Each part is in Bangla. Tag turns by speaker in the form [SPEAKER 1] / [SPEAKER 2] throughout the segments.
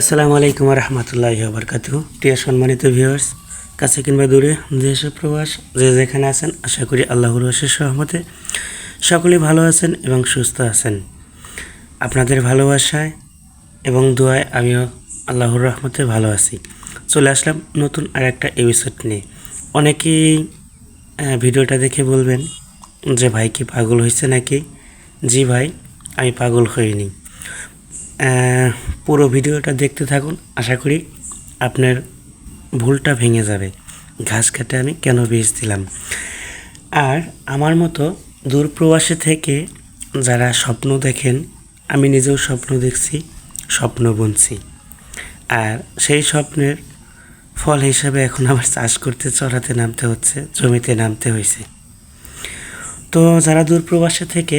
[SPEAKER 1] আসসালামু আলাইকুম রহমতুল্লাহ বরকাতু প্রিয় সম্মানিত ভিউয়ার্স কাছে কিংবা দূরে, দেশ প্রবাস, যে যেখানে আছেন, আশা করি আল্লাহর রসের সহমতে সকলেই ভালো আছেন এবং সুস্থ আছেন। আপনাদের ভালোবাসায় এবং দোয়ায় আমিও আল্লাহর রহমতে ভালো আছি। চলে আসলাম নতুন আর একটা এপিসোড নিয়ে। অনেকেই ভিডিওটা দেখে বলবেন যে, ভাই কি পাগল হয়েছে নাকি? জি ভাই, আমি পাগল হইনি। পুরো ভিডিওটা দেখতে থাকুন। আশা করি আপনার ভুলটা ভেঙে যাবে। ঘাস কাটে আমি কেন বীজ দিলাম? আর আমার মতো দূর প্রবাসে থেকে যারা স্বপ্ন দেখেন, আমি নিজেও স্বপ্ন দেখছি, স্বপ্ন বুনছি। আর সেই স্বপ্নের ফল হিসাবে এখন আবার চাষ করতে, চড়াতে নামতে হচ্ছে, জমিতে নামতে হয়েছে তো যারা দূর প্রবাসে থেকে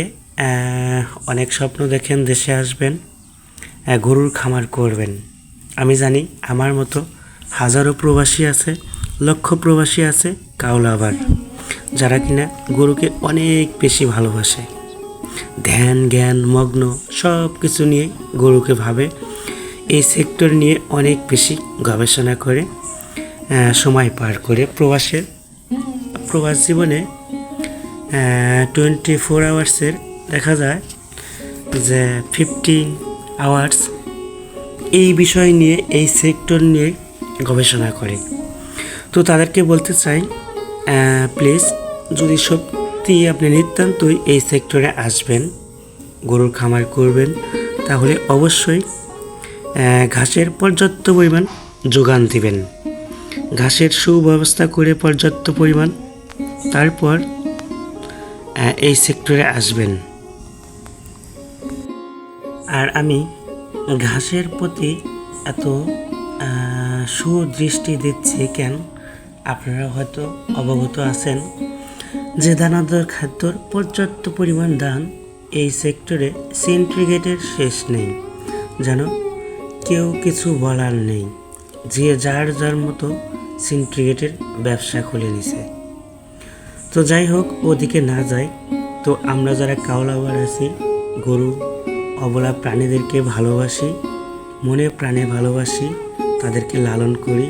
[SPEAKER 1] অনেক স্বপ্ন দেখেন, দেশে আসবেন গরুর খামার করবেন। আমি জানি আমার মতো হাজারো প্রবাসী আছে, লক্ষ প্রবাসী আছে কাউলাবার যারা কিনা গরুকে অনেক বেশি ভালোবাসে। ধ্যান, জ্ঞান, মগ্ন সব কিছু নিয়ে গরুকে ভাবে, এই সেক্টর নিয়ে অনেক বেশি গবেষণা করে সময় পার করে প্রবাসের। প্রবাস জীবনে টোয়েন্টি ফোর আওয়ার্সের দেখা যায় যে ফিফটিন আওয়ার্স এই বিষয় নিয়ে, এই সেক্টর নিয়ে গবেষণা করে। তো তাদেরকে বলতে চাই প্লিজ যদি সত্যি আপনি নিতান্তই এই সেক্টরে আসবেন, গরুর খামার করবেন, তাহলে অবশ্যই ঘাসের পর্যাপ্ত পরিমাণ যোগান দিবেন। ঘাসের সুব্যবস্থা করে পর্যাপ্ত পরিমাণ, তারপর এই সেক্টরে আসবেন। আর আমি ঘাসের প্রতি এত সুদৃষ্টি দিচ্ছি কেন? আপনারা হয়তো অবগত আছেন যে দানাদার খাদ্যর পর্যাপ্ত পরিমাণ দান এই সেক্টরে সেন্ট্রিগেটের শেষ নেই। যেন কেউ কিছু বলার নেই, যে যার যার মতো সিন্ট্রিগেটের ব্যবসা খুলে নিছে। তো যাই হোক, ওদিকে না যাই, তো আমরা যারা কাওলাবার আছি, গরু অবলা প্রাণীদেরকে ভালোবাসি, মনে প্রাণে ভালোবাসি, তাদেরকে লালন করি,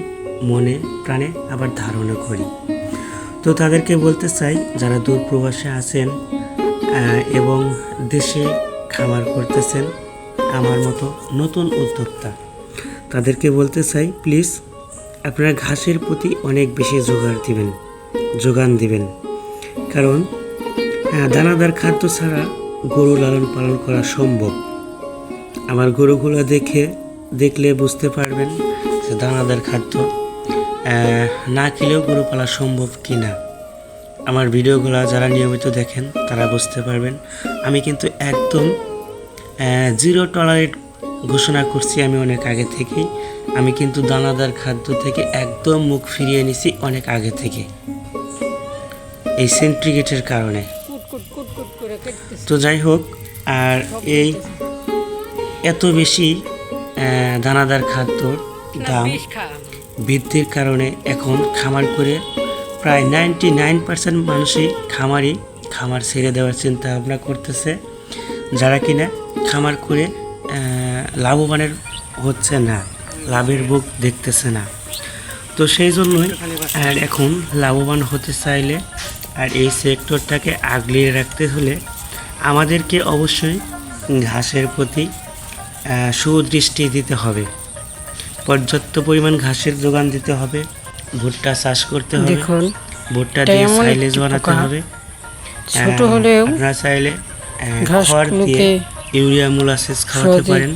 [SPEAKER 1] মনে প্রাণে আবার ধারণও করি। তো তাদেরকে বলতে চাই, যারা দূর প্রবাসে আছেন এবং দেশে খাবার করতেছেন, আমার মতো নতুন উদ্যোক্তা, তাদেরকে বলতে চাই প্লিজ আপনারা ঘাসের প্রতি অনেক বেশি জোগাড় দিবেন, যোগান দিবেন। কারণ দানাদার খাদ্য ছাড়া গরু লালন পালন করা সম্ভব। আমার গরুগুলো দেখে, দেখলে বুঝতে পারবেন যে দানাদার খাদ্য না খেলেও গরু পালা সম্ভব কি না আমার ভিডিওগুলো যারা নিয়মিত দেখেন, তারা বুঝতে পারবেন। আমি কিন্তু একদম জিরো টলারেট ঘোষণা করছি আমি অনেক আগে থেকেই। আমি কিন্তু দানাদার খাদ্য থেকে একদম মুখ ফিরিয়ে নিছি অনেক আগে থেকে। এই সেন্ট্রিগেটের কারণে। তো যাই হোক আর এই এত বেশি দানাদার খাদ্যর দাম বৃদ্ধির কারণে এখন খামার করে প্রায় নাইনটি নাইন পার্সেন্ট মানুষই খামারই খামার ছেড়ে দেওয়ার চিন্তা ভাবনা করতেছে। যারা কিনা খামার করে লাভবানের হচ্ছে না লাভের বুক দেখতেছে না। তো সেই জন্যই আর এখন লাভবান হতে চাইলে আর এই সেক্টরটাকে আগলিয়ে রাখতে হলে আমাদেরকে অবশ্যই ঘাসের প্রতি সুদৃষ্টি দিতে হবে। পর্যাপ্ত পরিমাণ ঘাসের যোগান দিতে হবে ভুট্টা চাষ করতে হবে
[SPEAKER 2] দেখুন
[SPEAKER 1] ভুট্টা দিয়ে সাইলেজ বানাতে হবে।
[SPEAKER 2] ছোট হলেও
[SPEAKER 1] আপনারা চাইলে খড় দিয়ে ইউরিয়া মোলাসেস খাওয়াতে পারেন।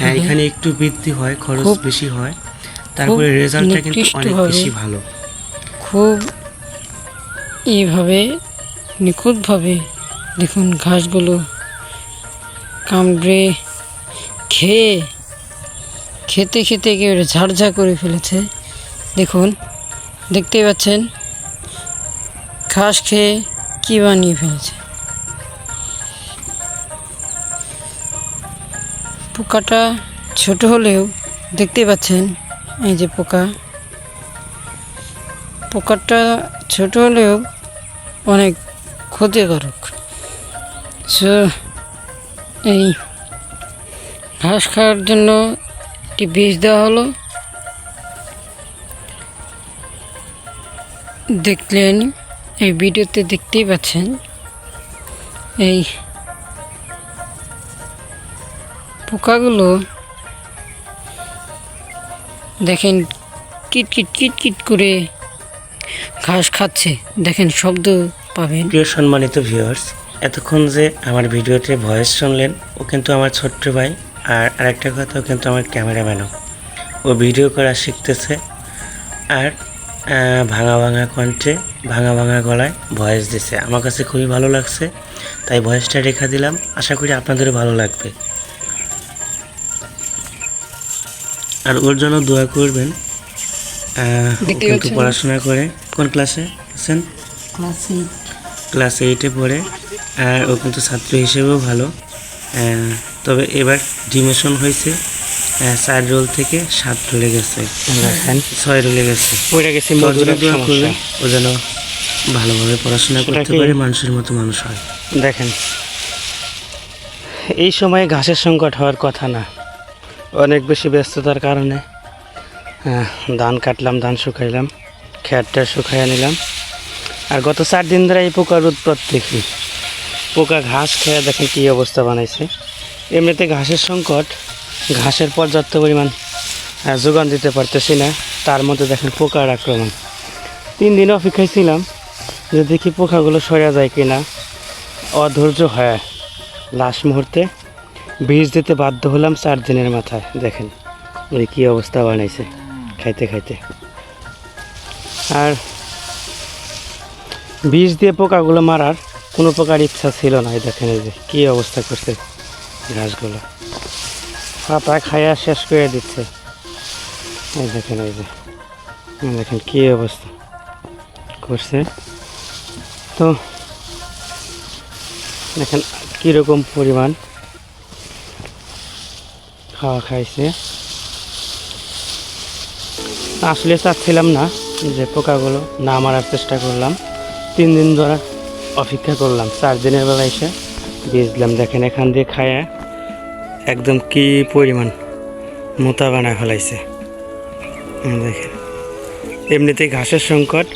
[SPEAKER 1] হ্যাঁ এখানে একটু বৃদ্ধি হয় খরচ বেশি হয়। তারপরে রেজাল্টটা কিন্তু অনেক বেশি ভালো।
[SPEAKER 2] খুব এইভাবে নিখুঁতভাবে দেখুন ঘাসগুলো কামড়ে খেয়ে খেতে খেতে একেবারে ঝাড়ঝাড় করে ফেলেছে। দেখুন, দেখতেই পাচ্ছেন ঘাস খেয়ে কী বানিয়ে ফেলেছে। পোকাটা ছোট হলেও দেখতে পাচ্ছেন এই যে পোকা। পোকাটা ছোট হলেও অনেক ক্ষতিকারক। সো এই ঘাস খাওয়ার জন্য একটি বীজ দেওয়া হলো। দেখলেন, এই ভিডিওতে দেখতেই পাচ্ছেন, এই পোকাগুলো দেখেন কিট কিট কিট কিট করে ঘাস খাচ্ছে। দেখেন শব্দ পাবেন।
[SPEAKER 1] প্রিয় সম্মানিত ভিউয়ার্স এতক্ষণ যে আমার ভিডিওতে ভয়েস শুনলেন ও কিন্তু আমার ছোট্ট ভাই আর আরেকটা কথা ও কিন্তু আমার ক্যামেরাম্যানও। ও ভিডিও করা শিখতেছে আর ভাঙা ভাঙা কণ্ঠে ভাঙা ভাঙা গলায় ভয়েস দিছে। আমার কাছে খুবই ভালো লাগছে তাই ভয়েসটা রেখা দিলাম। আশা করি আপনাদেরও ভালো লাগবে। আর ওর জন্য দোয়া করবেন কিন্তু পড়াশোনা করে। কোন ক্লাসে আছেন? ক্লাস এইটে পড়ে। আর ও কিন্তু ছাত্র হিসেবেও ভালো। তবে এবার ডিমোশন হয়েছে। চার রোল থেকে সাত রোলে গেছে। ছয় রোলে গেছে। ও যেন ভালোভাবে পড়াশোনা করতে পারে মানুষের মতো মানুষ হয়।
[SPEAKER 3] দেখেন। এই সময়ে ঘাসের সংকট হওয়ার কথা না। অনেক বেশি ব্যস্ততার কারণে। ধান কাটলাম ধান শুকাইলাম খেয়ারটা শুকাইয়া নিলাম। আর গত চার দিন ধরে এই পোকার উৎপাত দেখি পোকা ঘাস খেয়ে দেখেন কী অবস্থা বানাইছে। এমনিতে ঘাসের সংকট, ঘাসের পর্যাপ্ত পরিমাণ যোগান দিতে পারতেছি না, তার মধ্যে দেখেন পোকার আক্রমণ। তিন দিন অপেক্ষায় ছিলাম, যে দেখি পোকাগুলো সরা যায় কিনা, অধৈর্য হয় লাস্ট মুহূর্তে বীজ দিতে বাধ্য হলাম চার দিনের মাথায়, দেখেন ওই কী অবস্থা বানাইছে, খাইতে খাইতে। আর বীজ দিয়ে পোকাগুলো মারার কোনো প্রকার ইচ্ছা ছিল না এই দেখেন এই যে, কী অবস্থা করছে ঘাসগুলো। পাতা খাইয়া শেষ করে দিচ্ছে। এই দেখেন, এই যে দেখেন কী অবস্থা করছে। তো দেখেন কীরকম পরিমাণ খাওয়া খাইছে। আসলে চাচ্ছিলাম না যে পোকাগুলো না মারার চেষ্টা করলাম। তিন দিন ধরে অপেক্ষা করলাম। চার দিনের বেলা এসে বেচলাম দেখেন এখান দিয়ে খায়া একদম কি পরিমাণ মোটা বানায় ফেলাইছে। দেখেন, এমনিতেই ঘাসের সংকট,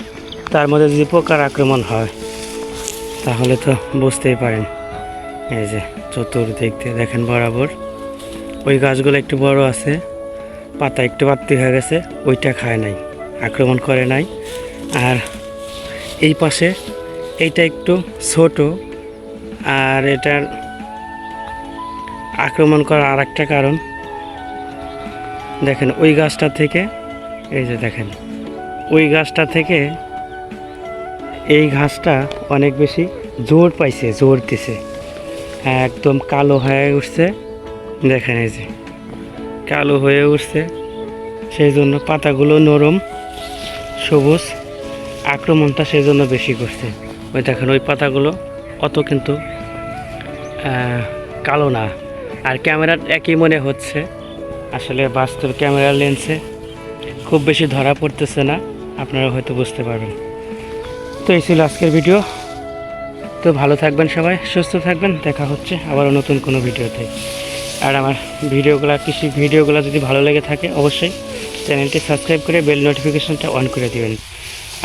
[SPEAKER 3] তার মধ্যে যদি পোকার আক্রমণ হয়, তাহলে তো বুঝতেই পারেন। এই যে চতুর্দিক দিয়ে দেখেন বরাবর, ওই গাছগুলো একটু বড় আছে, পাতা একটু বাড়তি হয়ে গেছে, ওইটা খায় নাই, আক্রমণ করে নাই। আর এই পাশে এইটা একটু ছোট আর এটার আক্রমণ করার আর একটা কারণ। দেখেন, ওই গাছটা থেকে, এই যে দেখেন, ওই গাছটা থেকে এই ঘাসটা অনেক বেশি জোর পাইছে, জোর দিছে। একদম কালো হয়ে উঠছে। দেখেন এই যে, কালো হয়ে উঠছে। সেই জন্য পাতাগুলো নরম, সবুজ, আক্রমণটা সেই জন্য বেশি করছে। ওই দেখেন, ওই পাতাগুলো অত কিন্তু কালো না। আর ক্যামেরার একই মনে হচ্ছে। আসলে বাস্তব ক্যামেরার লেন্সে খুব বেশি ধরা পড়তেছে না, আপনারা হয়তো বুঝতে পারবেন। তো এই ছিল আজকের ভিডিও। তো ভালো থাকবেন সবাই, সুস্থ থাকবেন। দেখা হচ্ছে আবারও নতুন কোনো ভিডিওতে। আর আমার ভিডিওগুলো, কৃষি ভিডিওগুলো যদি ভালো লেগে থাকে, অবশ্যই চ্যানেলটি সাবস্ক্রাইব করে বেল নোটিফিকেশনটা অন করে দিবেন।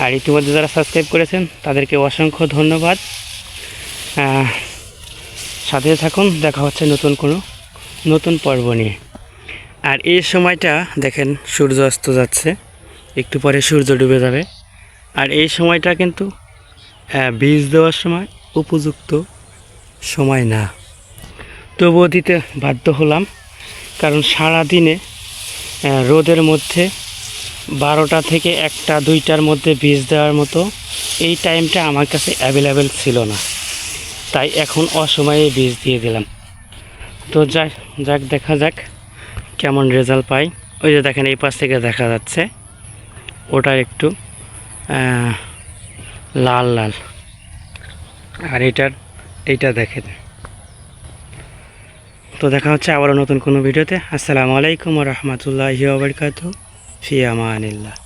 [SPEAKER 3] আর ইতিমধ্যে যারা সাবস্ক্রাইব করেছেন, তাদেরকে অসংখ্য ধন্যবাদ। সাথে থাকুন, দেখা হচ্ছে নতুন কোনো নতুন পর্ব নিয়ে। আর এই সময়টা দেখেন, সূর্য অস্ত যাচ্ছে, একটু পরে সূর্য ডুবে যাবে। আর এই সময়টা কিন্তু বীজ দেওয়ার সময় উপযুক্ত সময় না। তবুও দিতে বাধ্য হলাম, কারণ সারা দিনে রোদের মধ্যে বারোটা থেকে একটা, দুইটার মধ্যে বীজ দেওয়ার মতো। এই টাইমটা আমার কাছে অ্যাভেলেবেল ছিল না। তাই এখন অসময়ে বীজ দিয়ে দিলাম। তো যাক যাক, দেখা যাক কেমন রেজাল্ট পাই। ওই যে দেখেন, এই পাশ থেকে দেখা যাচ্ছে। ওটা একটু লাল লাল। আর এটার, এইটা দেখেন। তো দেখা হচ্ছে আবারও নতুন কোনো ভিডিওতে। আসসালামু আলাইকুম রহমতুল্লাহি ওবরকাত ফি আমানিল্লাহ।